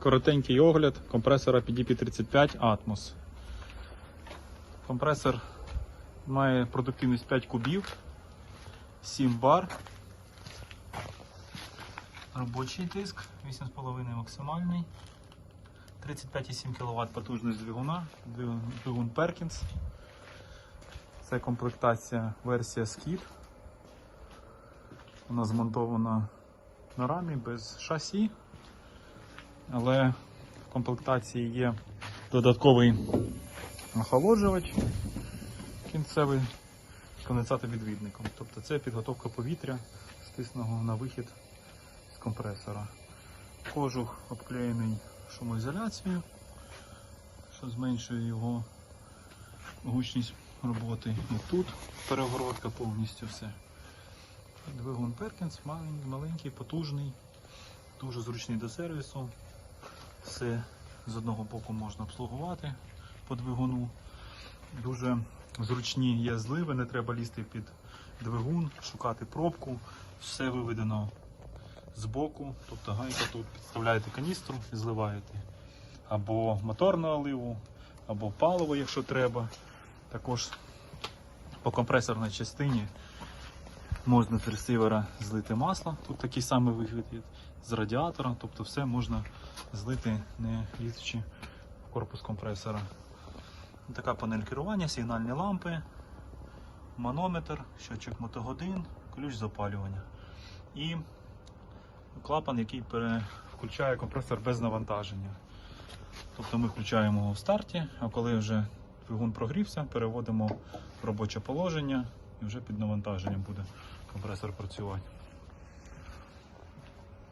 коротенький огляд компресора PDP-35 Atmos. Компресор має продуктивність 5 кубів, 7 бар. Робочий тиск 8,5 максимальний. 35,7 кВт потужність двигуна, двигун- Perkins. Це комплектація версія Skid. Вона змонтована на рамі без шасі, але в комплектації є додатковий охолоджувач кінцевий з конденсатовідвідником. Тобто це підготовка повітря стисного на вихід з компресора. Кожух обклеєний шумоізоляцією, що зменшує його гучність роботи. І тут перегородка повністю все. Двигун маленький, маленький, потужний, дуже зручний до сервісу. Все з одного боку можна обслугувати по двигуну. Дуже зручні є зливи, не треба лізти під двигун, шукати пробку. Все виведено з боку, тобто гайка тут підставляєте каністру і зливаєте. Або моторну оливу, або паливо, якщо треба. Також по компресорній частині можна з ресивера злити масло. Тут такий самий вихід є з радіатора, тобто все можна злити, не лізучи в корпус компресора. Така панель керування, сигнальні лампи, манометр, щотчик мотогодин, ключ запалювання. І клапан, який включає компресор без навантаження. Тобто ми включаємо його в старті, а коли вже двигун прогрівся, переводимо в робоче положення і вже під навантаженням буде компресор працювати.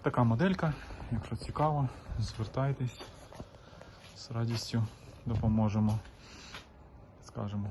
Така моделька, якщо цікаво, звертайтесь з радістю допоможемо. Скажемо.